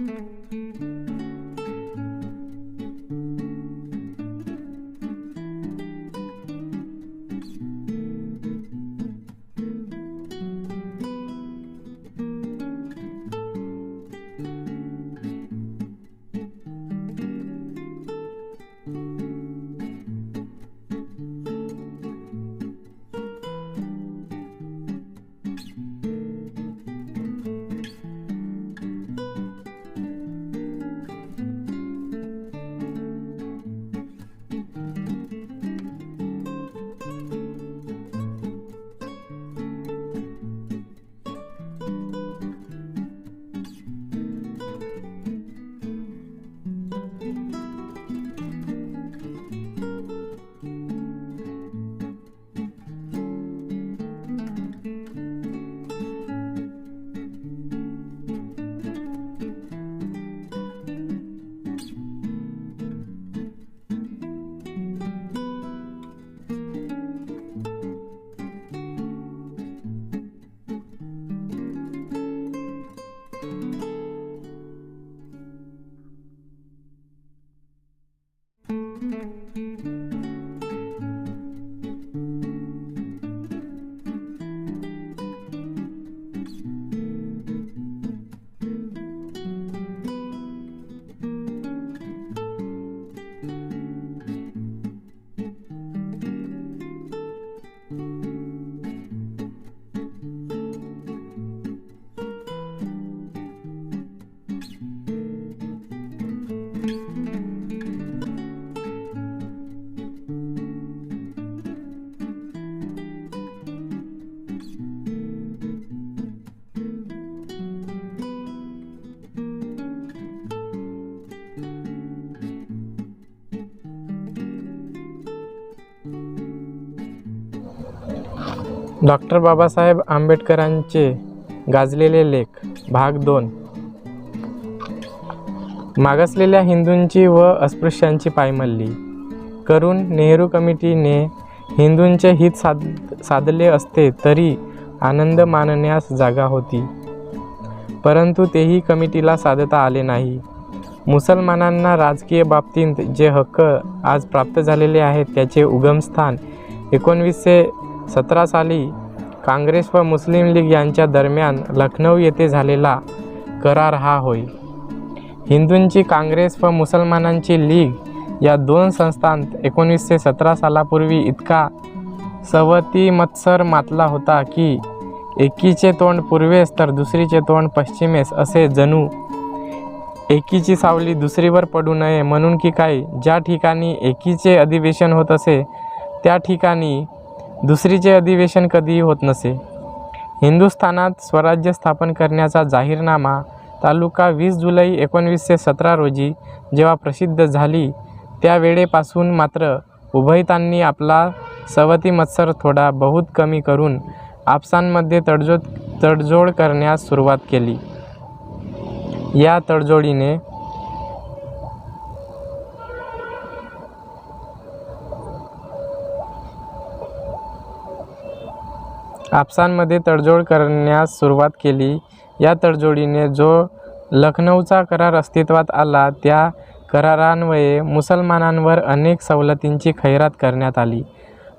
Música doctor Babasaheb आंबेडकरांचे गाजलेले लेख भाग दोन. मागासलेल्या हिंदूंची व अस्पृश्यांची पायमल्ली. करून नेहरू कमिटीने हिंदूंचे हित साध साधले असते तरी आनंद मानण्यास जागा होती. परंतु तेही कमिटीला साधता आले नाही. मुसलमानांना राजकीय बाबतीत जे हक्क आज प्राप्त झालेले आहेत त्याचे उगमस्थान एकोणवीसशे सतरा साली काँग्रेस व मुस्लिम लीग यांच्या दरम्यान लखनौ येथे झालेला करार हा होय. हिंदूंची काँग्रेस व मुसलमानांची लीग या दोन संस्थांत एकोणीसशे सतरा सालापूर्वी इतका सवती मत्सर मातला होता की एकीचे तोंड पूर्वेस तर दुसरीचे तोंड पश्चिमेस असे जणू एकीची सावली दुसरीवर पडू नये म्हणून की काय? ज्या ठिकाणी एकीचे अधिवेशन होत असे त्या ठिकाणी दुसरीचे अधिवेशन कधीही होत नसे. हिंदुस्थानात स्वराज्य स्थापन करण्याचा जाहीरनामा तालुका वीस जुलै एकोणवीसशे सतरा रोजी जेव्हा प्रसिद्ध झाली त्यावेळेपासून मात्र उभयतांनी आपला सवती मत्सर थोडा बहुत कमी करून आपसांमध्ये तडजोड तडजोड करण्यास सुरुवात केली. या तडजोडीने आपसांमध्ये तडजोड करण्यास सुरुवात केली. या तडजोडीने जो लखनौचा करार अस्तित्वात आला त्या करारान्वये मुसलमानांवर अनेक सवलतींची खैरात करण्यात आली.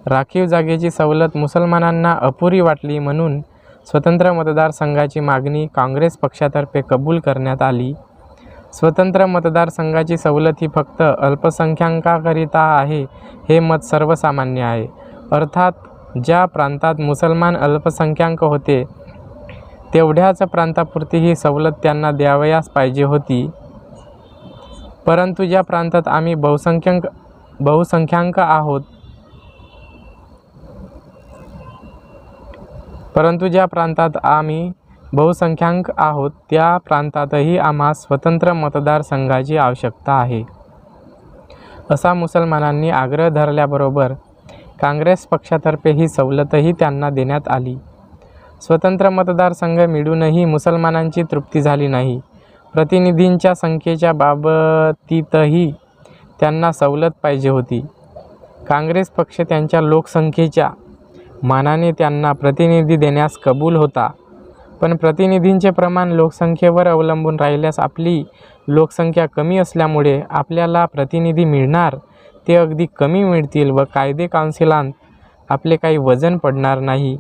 राखीव जागेची सवलत मुसलमानांना अपुरी वाटली म्हणून स्वतंत्र मतदारसंघाची मागणी काँग्रेस पक्षातर्फे कबूल करण्यात आली. स्वतंत्र मतदारसंघाची सवलत ही फक्त अल्पसंख्याकाकरिता आहे हे मत सर्वसामान्य आहे. अर्थात ज्या प्रांतात मुसलमान अल्पसंख्याक होते तेवढ्याच प्रांतापुरती ही सवलत त्यांना द्यावयास पाहिजे होती. परंतु ज्या प्रांतात आम्ही बहुसंख्याक बहुसंख्यांक आहोत परंतु ज्या प्रांतात आम्ही बहुसंख्यांक आहोत त्या प्रांतातही आम्हा स्वतंत्र मतदारसंघाची आवश्यकता आहे. असा मुसलमानांनी आग्रह धरल्याबरोबर काँग्रेस पक्षातर्फे ही सवलतही त्यांना देण्यात आली. स्वतंत्र मतदारसंघ मिळूनही मुसलमानांची तृप्ती झाली नाही. प्रतिनिधींच्या संख्येच्या बाबतीतही त्यांना सवलत पाहिजे होती. काँग्रेस पक्ष त्यांच्या लोकसंख्येच्या मानाने त्यांना प्रतिनिधी देण्यास कबूल होता. पण प्रतिनिधींचे प्रमाण लोकसंख्येवर अवलंबून राहिल्यास आपली लोकसंख्या कमी असल्यामुळे आपल्याला प्रतिनिधी मिळणार ते अगदी कमी मिळतील व कायदे काउन्सिलांत आपले काही वजन पडणार नाही.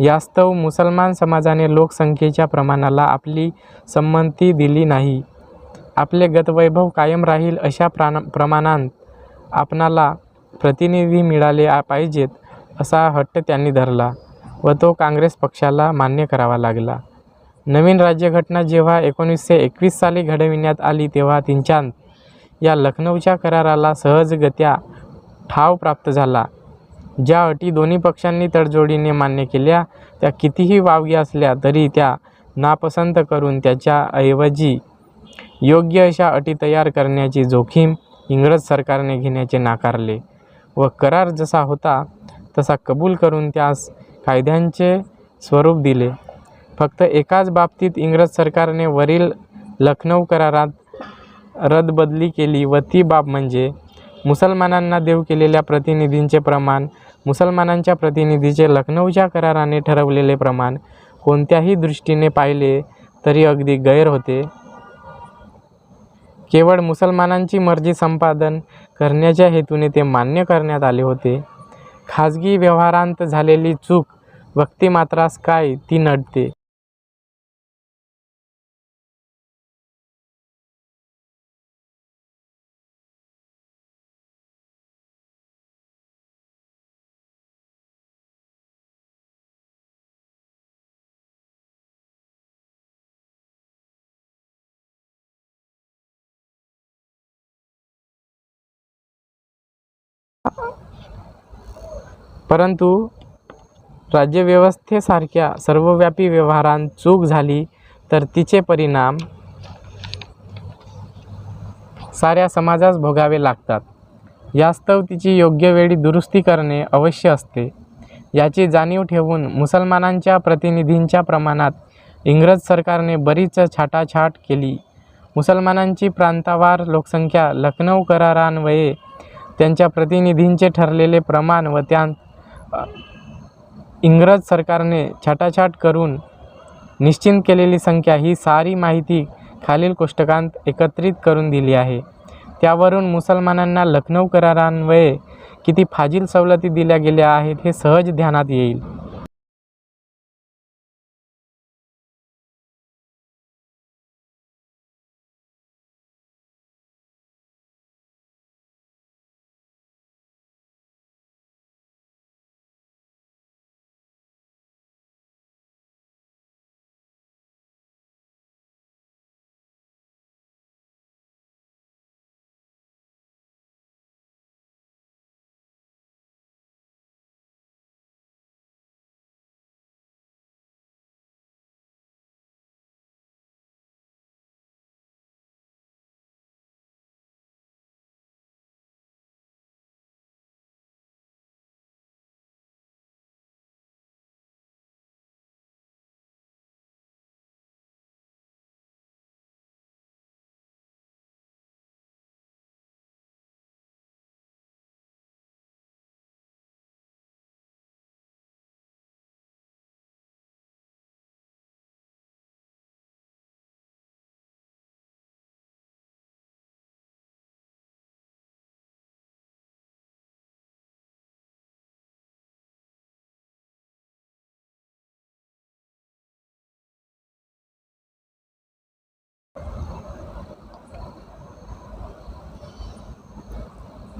यास्तव मुसलमान समाजाने लोकसंख्येच्या प्रमाणाला आपली संमती दिली नाही. आपले गतवैभव कायम राहील अशा प्राण प्रमाणांत आपणाला प्रतिनिधी मिळाले आ- पाहिजेत असा हट्ट त्यांनी धरला व तो काँग्रेस पक्षाला मान्य करावा लागला. नवीन राज्यघटना जेव्हा एकोणीसशे एकवीस साली घडविण्यात आली तेव्हा तिच्यात या लखनौच्या कराराला सहजगत्या ठाव प्राप्त झाला. ज्या अटी दोन्ही पक्षांनी तडजोडीने मान्य केल्या त्या कितीही वावग्या असल्या तरी त्या नापसंत करून त्याच्याऐवजी योग्य अशा अटी तयार करण्याची जोखीम इंग्रज सरकारने घेण्याचे नाकारले व करार जसा होता तसा कबूल करून त्यास कायद्यांचे स्वरूप दिले. फक्त एकाच बाबतीत इंग्रज सरकारने वरील लखनौ करारात रदबदली केली व ती बाब म्हणजे मुसलमानांना देऊ केलेल्या प्रतिनिधींचे प्रमाण मुसलमानांच्या प्रतिनिधीचे लखनौच्या कराराने ठरवलेले प्रमाण कोणत्याही दृष्टीने पाहिले तरी अगदी गैर होते. केवळ मुसलमानांची मर्जी संपादन करण्याच्या हेतूने ते मान्य करण्यात आले होते. खाजगी व्यवहारांत झालेली चूक व्यक्तिमात्रास काय ती नडते? परंतु राज्यव्यवस्थेसारख्या सर्वव्यापी व्यवहारांत चूक झाली तर तिचे परिणाम साऱ्या समाजास भोगावे लागतात. यास्तव तिची योग्य वेळी दुरुस्ती करणे अवश्य असते. याची जाणीव ठेवून मुसलमानांच्या प्रतिनिधींच्या प्रमाणात इंग्रज सरकारने बरीच छाटाछाट केली. मुसलमानांची प्रांतावार लोकसंख्या लखनौ करारान्वये त्यांच्या प्रतिनिधींचे ठरलेले प्रमाण व त्या इंग्रज सरकारने छाटाछाट करून निश्चित केलेली संख्या ही सारी माहिती खालील कोष्टकांत एकत्रित करून दिली आहे. त्यावरून मुसलमानांना लखनौ करारान्वये किती फाजील सवलती दिल्या गेल्या आहेत हे सहज ध्यानात येईल.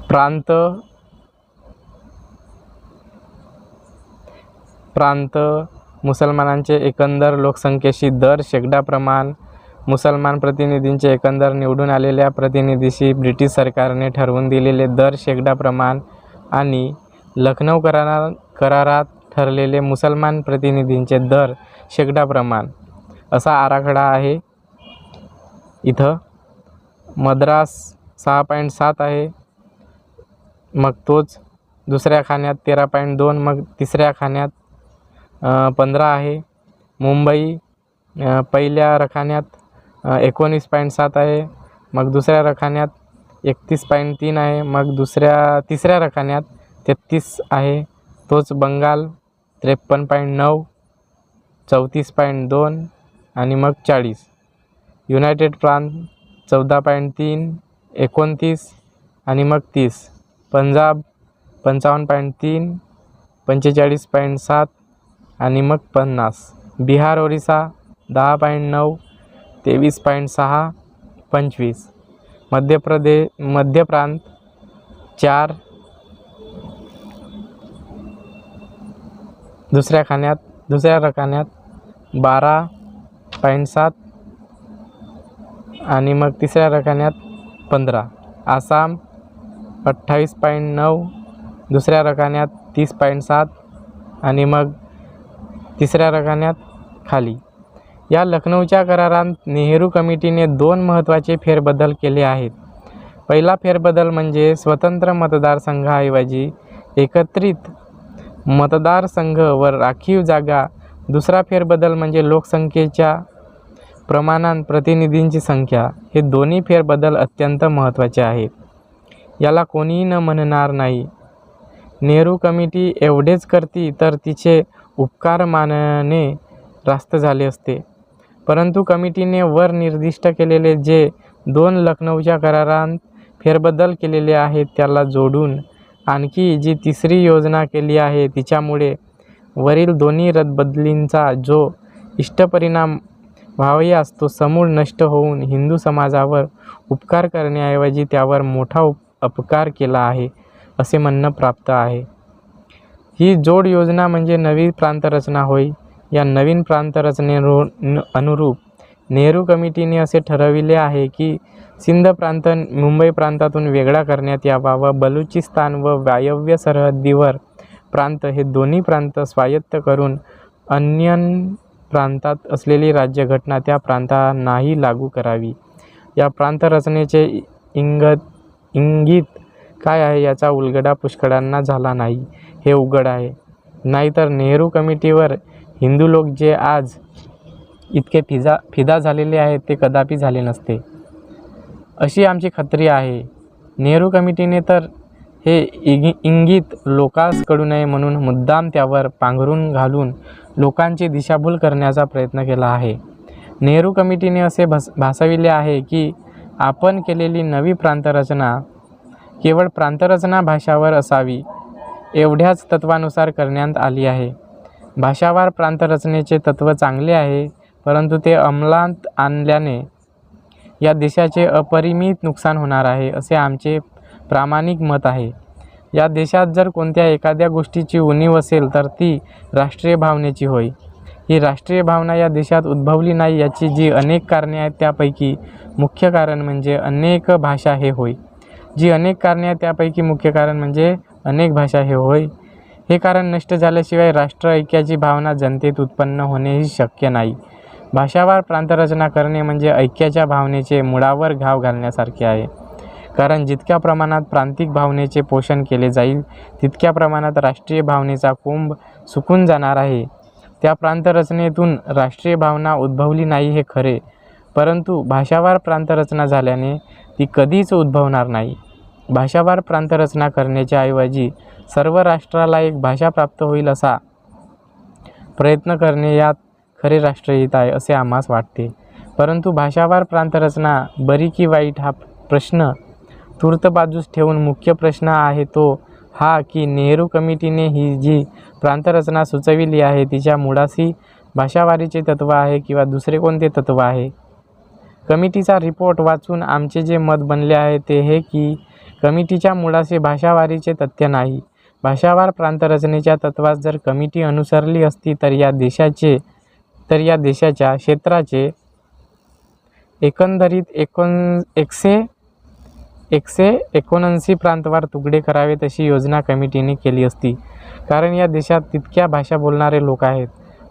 प्रांत प्रांत मुसलमानांचे एकंदर लोकसंख्येशी दर शेकडा प्रमाण मुसलमान प्रतिनिधींचे एकंदर निवडून आलेल्या प्रतिनिधीशी ब्रिटिश सरकारने ठरवून दिलेले दर शेकडा प्रमाण आणि लखनौ करारा करारात ठरलेले मुसलमान प्रतिनिधींचे दर शेकडा प्रमाण. असा आराखडा आहे. इथं मद्रास सहा पॉईंट सात आहे. मग तोच दुसऱ्या खाण्यात तेरा पॉईंट दोन मग तिसऱ्या खाण्यात पंधरा आहे. मुंबई पहिल्या रखान्यात एकोणीस पॉईंट सात आहे. मग दुसऱ्या रखान्यात एकतीस पॉईंट तीन आहे. मग दुसऱ्या तिसऱ्या रखान्यात तेहतीस आहे. तोच बंगाल त्रेपन्न पॉईंट नऊ चौतीस पॉईंट दोन आणि मग चाळीस. युनायटेड प्रांत चौदा पॉईंट तीन एकोणतीस आणि मग तीस. पंजाब पंचावन्न पॉईंट तीन पंचेचाळीस पॉईंट सात आणि मग पन्नास. बिहार ओरिसा दहा पॉईंट नऊ तेवीस पॉईंट सहा पंचवीस. मध्य प्रदे मध्य प्रांत चार. दुसऱ्या खाण्यात दुसऱ्या रकान्यात बारा पॉईंट सात आणि मग तिसऱ्या रकान्यात पंधरा. आसाम अठ्ठावीस पॉईंट नऊ दुसऱ्या रकान्यात तीस पॉईंट सात आणि मग तिसऱ्या रकान्यात खाली. या लखनौच्या करारांत नेहरू कमिटीने दोन महत्त्वाचे फेरबदल केले आहेत. पहिला फेरबदल म्हणजे स्वतंत्र मतदारसंघाऐवजी एकत्रित मतदारसंघ व राखीव जागा. दुसरा फेरबदल म्हणजे लोकसंख्येच्या प्रमाणात प्रतिनिधींची संख्या. हे दोन्ही फेरबदल अत्यंत महत्त्वाचे आहेत. याला कोणीही न म्हणणार नाही. नेहरू कमिटी एवढेच करती तर तिचे उपकार मानणे रास्त झाले असते. परंतु कमिटीने वर निर्दिष्ट केलेले जे दोन लखनौच्या करारांत फेरबदल केलेले आहेत त्याला जोडून आणखी जी तिसरी योजना केली आहे तिच्यामुळे वरील दोन्ही रदबदलींचा जो इष्टपरिणाम व्हावयास तो समूळ नष्ट होऊन हिंदू समाजावर उपकार करण्याऐवजी त्यावर मोठा उप अपकार केला आहे असे म्हणणं प्राप्त आहे. ही जोड योजना म्हणजे नवी प्रांतरचना होय. या नवीन प्रांतरचनेरो न अनुरूप नेहरू कमिटीने असे ठरविले आहे की सिंध प्रांत मुंबई प्रांतातून वेगळा करण्यात यावा व बलुचिस्तान व वायव्य सरहद्दीवर प्रांत हे दोन्ही प्रांत स्वायत्त करून अन्य प्रांतात असलेली राज्यघटना त्या प्रांतांनाही लागू करावी. या प्रांतरचनेचे इंगत इंगित काय आहे याचा उलगडा पुष्कळांना झाला नाही हे उघड आहे. नाहीतर नेहरू कमिटीवर हिंदू लोक जे आज इतके फिजा फिदा झालेले आहेत ते कदापि झाले नसते. अशी आमची खात्री आहे. नेहरू कमिटीने तर हे इगि इंगित लोकास कळू नये म्हणून मुद्दाम त्यावर पांघरून घालून लोकांची दिशाभूल करण्याचा प्रयत्न केला आहे. नेहरू कमिटीने असे भस भासविले आहे की आपण केलेली नवी प्रांतरचना केवळ प्रांतरचना भाषावर असावी एवढ्याच तत्वानुसार करण्यात आली आहे. भाषावार प्रांतरचनेचे तत्त्व चांगले आहे परंतु ते अंमलात आणल्याने या देशाचे अपरिमित नुकसान होणार आहे असे आमचे प्रामाणिक मत आहे. या देशात जर कोणत्या एखाद्या गोष्टीची उणीव असेल तर ती राष्ट्रीय भावनेची होय. ही राष्ट्रीय भावना या देशात उद्भवली नाही याची जी अनेक कारणे आहेत त्यापैकी मुख्य कारण म्हणजे अनेक भाषा हे होय. जी अनेक कारणे आहेत त्यापैकी मुख्य कारण म्हणजे अनेक भाषा हे होय. हे कारण नष्ट झाल्याशिवाय राष्ट्र ऐक्याची भावना जनतेत उत्पन्न होणेही शक्य नाही. भाषावार प्रांतरचना करणे म्हणजे ऐक्याच्या भावनेचे मुळावर घाव घालण्यासारखे आहे. कारण जितक्या प्रमाणात प्रांतिक भावनेचे पोषण केले जाईल तितक्या प्रमाणात राष्ट्रीय भावनेचा कुंभ सुकून जाणार आहे. त्या प्रांतरचनेतून राष्ट्रीय भावना उद्भवली नाही हे खरे. परंतु भाषावार प्रांतरचना झाल्याने ती कधीच उद्भवणार नाही. भाषावार प्रांतरचना करण्याच्या ऐवजी सर्व राष्ट्राला एक भाषा प्राप्त होईल असा प्रयत्न करणे यात खरे राष्ट्रहित आहे असे आम्हास वाटते. परंतु भाषावार प्रांतरचना बरी की वाईट हा प्रश्न तूर्त बाजूस ठेवून मुख्य प्रश्न आहे तो हा की नेहरू कमिटीने ही जी प्रांतरचना सुचविली आहे तिच्या मुळाशी भाषावारीचे तत्त्व आहे किंवा दुसरे कोणते तत्त्व आहे? कमिटीचा रिपोर्ट वाचून आमचे जे मत बनले आहे ते हे की कमिटीच्या मुळाशी भाषावारीचे तथ्य नाही. भाषावार प्रांतरचनेच्या तत्वास जर कमिटी अनुसरली असती तर या देशाचे तर या देशाच्या क्षेत्राचे एकंदरीत एकोण एकशे एकशे एकोणऐंशी प्रांतवार तुकडे करावेत अशी योजना कमिटीने केली असती. कारण या देशात तितक्या भाषा बोलणारे लोक आहेत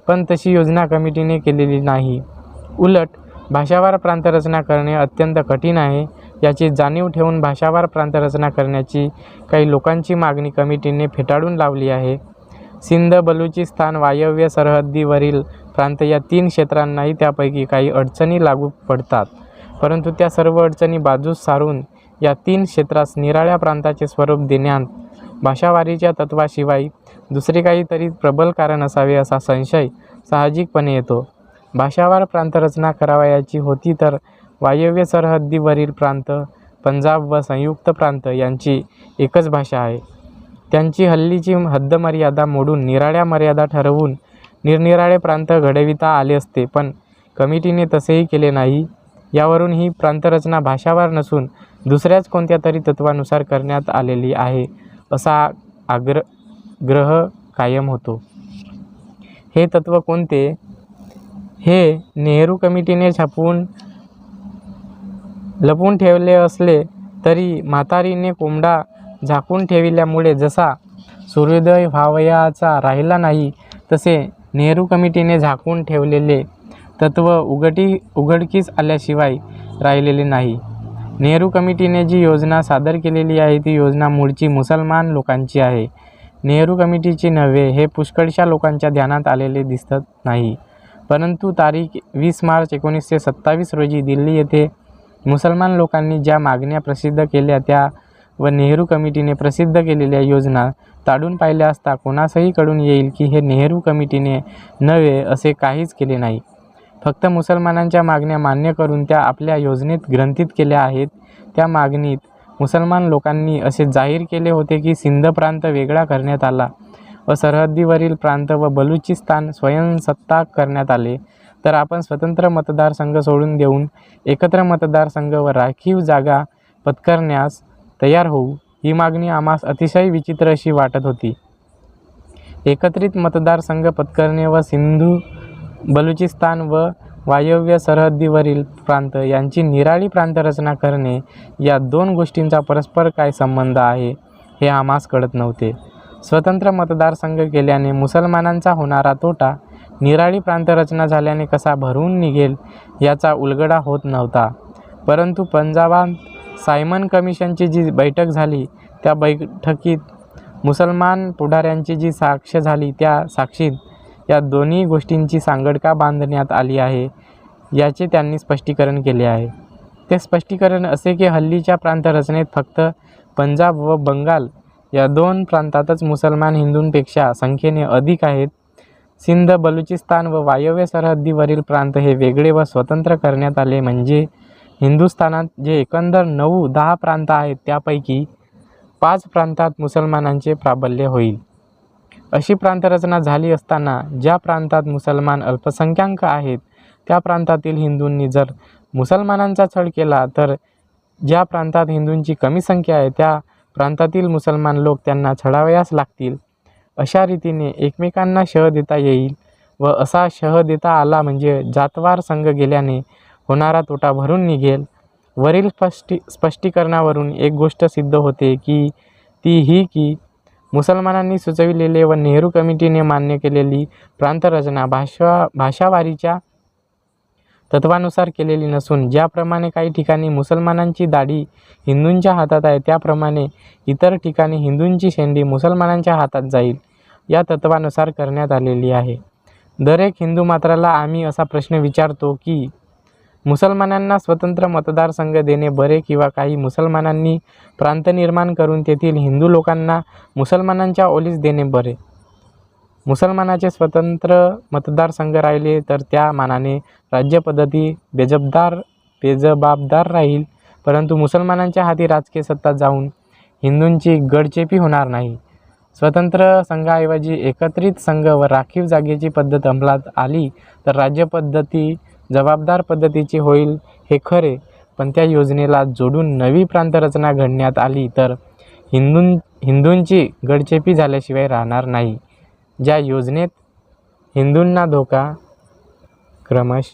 पण तशी योजना कमिटीने केलेली नाही. उलट भाषावार प्रांतरचना करणे अत्यंत कठीण आहे. याची जाणीव ठेवून भाषावार प्रांतरचना करण्याची काही लोकांची मागणी कमिटीने फेटाळून लावली आहे. सिंध बलुचिस्तान वायव्य सरहद्दीवरील प्रांत या तीन क्षेत्रांनाही त्यापैकी काही अडचणी लागू पडतात. परंतु त्या सर्व अडचणी बाजूस सारून या तीन क्षेत्रास निराळ्या प्रांताचे स्वरूप देण्यात भाषावारीच्या तत्वाशिवाय दुसरे काहीतरी प्रबल कारण असावे असा संशय साहजिकपणे येतो. भाषावार प्रांतरचना करावयाची होती तर वायव्य सरहद्दीवरील प्रांत पंजाब व संयुक्त प्रांत यांची एकच भाषा आहे. त्यांची हल्लीची हद्दमर्यादा मोडून निराळ्या मर्यादा ठरवून निरनिराळे प्रांत घडविता आले असते पण कमिटीने तसेही केले नाही. यावरून ही प्रांतरचना भाषावार नसून दुसऱ्याच कोणत्या तरी तत्वानुसार करण्यात आलेली आहे असा आग्र ग्रह कायम होतो. हे तत्व कोणते? हे नेहरू कमिटीने छापून लपून ठेवले असले तरी म्हातारीने कोंबडा झाकून ठेविल्यामुळे जसा सूर्योदय व्हावयाचा राहिला नाही तसे नेहरू कमिटीने झाकून ठेवलेले तत्व उघटी उघडकीस आल्याशिवाय राहिलेले नाही. नेहरू कमिटीने जी योजना सादर केलेली आहे ती योजना मूळची मुसलमान लोकांची आहे. नेहरू कमिटीची नव्हे हे पुष्कळशा लोकांच्या ध्यानात आलेले दिसत नाही. परंतु तारीख वीस मार्च एकोणीसशे सत्तावीस रोजी दिल्ली येथे मुसलमान लोकांनी ज्या मागण्या प्रसिद्ध केल्या त्या व नेहरू कमिटीने प्रसिद्ध केलेल्या योजना ताडून पाहिल्या असता कोणासही कडून येईल की हे नेहरू कमिटीने नव्हे असे काहीच केले नाही. फक्त मुसलमानांच्या मागण्या मान्य करून त्या आपल्या योजनेत ग्रंथित केल्या आहेत. त्या मागणीत मुसलमान लोकांनी असे जाहीर केले होते की सिंध प्रांत वेगळा करण्यात आला व सरहद्दीवरील प्रांत व बलुचिस्तान स्वयंसत्ताक करण्यात आले. तर आपण स्वतंत्र मतदारसंघ सोडून देऊन एकत्र मतदारसंघ व राखीव जागा पत्करण्यास तयार होऊ ही मागणी आम्हास अतिशय विचित्र अशी वाटत होती. एकत्रित मतदारसंघ पत्करणे व सिंधू बलुचिस्तान व वायव्य सरहद्दीवरील प्रांत यांची निराळी प्रांतरचना करणे या दोन गोष्टींचा परस्पर काय संबंध आहे हे आम्हास कळत नव्हते. स्वतंत्र मतदारसंघ केल्याने मुसलमानांचा होणारा तोटा निराळी प्रांतरचना झाल्याने कसा भरून निघेल याचा उलगडा होत नव्हता. परंतु पंजाबात सायमन कमिशनची जी बैठक झाली त्या बैठकीत मुसलमान पुढाऱ्यांची जी साक्ष झाली त्या साक्षीत या दोन्ही गोष्टींची सांगड का बांधण्यात आली आहे याचे त्यांनी स्पष्टीकरण केले आहे. ते स्पष्टीकरण असे की हल्लीच्या प्रांतरचनेत फक्त पंजाब व बंगाल या दोन प्रांतातच मुसलमान हिंदूंपेक्षा संख्येने अधिक आहेत. सिंध बलुचिस्तान व वायव्य सरहद्दीवरील प्रांत हे वेगळे व स्वतंत्र करण्यात आले म्हणजे हिंदुस्थानात जे एकंदर नऊ दहा प्रांत आहेत त्यापैकी पाच प्रांतात मुसलमानांचे प्राबल्य होईल. अशी प्रांतरचना झाली असताना ज्या प्रांतात मुसलमान अल्पसंख्याक आहेत त्या प्रांतातील हिंदूंनी जर मुसलमानांचा छळ केला तर ज्या प्रांतात हिंदूंची कमी संख्या आहे त्या प्रांतातील मुसलमान लोक त्यांना छळावयास लागतील. अशा रीतीने एकमेकांना शह देता येईल व असा शह देता आला म्हणजे जातवार संघ गेल्याने होणारा तोटा भरून निघेल. वरील स्पष्टी स्पष्टीकरणावरून एक गोष्ट सिद्ध होते की ती ही की मुसलमानांनी सुचविलेले व नेहरू कमिटीने मान्य केलेली प्रांतरचना भाषा भाषावारीच्या तत्वानुसार केलेली नसून ज्याप्रमाणे काही ठिकाणी मुसलमानांची दाढी हिंदूंच्या हातात आहे त्याप्रमाणे इतर ठिकाणी हिंदूंची शेंडी मुसलमानांच्या हातात जाईल या तत्वानुसार करण्यात आलेली आहे. दर एक हिंदू मात्राला आम्ही असा प्रश्न विचारतो की मुसलमानांना स्वतंत्र मतदारसंघ देणे बरे किंवा काही मुसलमानांनी प्रांत निर्माण करून तेथील हिंदू लोकांना मुसलमानांच्या ओलीस देणे बरे. मुसलमानाचे स्वतंत्र मतदारसंघ राहिले तर त्या मानाने राज्यपद्धती बेजबदार बेजबाबदार राहील. परंतु मुसलमानांच्या हाती राजकीय सत्ता जाऊन हिंदूंची गडचेपी होणार नाही. स्वतंत्र संघाऐवजी एकत्रित संघ व राखीव जागेची पद्धत अंमलात आली तर राज्यपद्धती जबाबदार पद्धतीची होईल हे खरे पण त्या योजनेला जोडून नवी प्रांतरचना घडण्यात आली तर हिंदूं हिंदूंची गडचेपी झाल्याशिवाय राहणार नाही. ज्या योजनेत हिंदूंना धोका क्रमश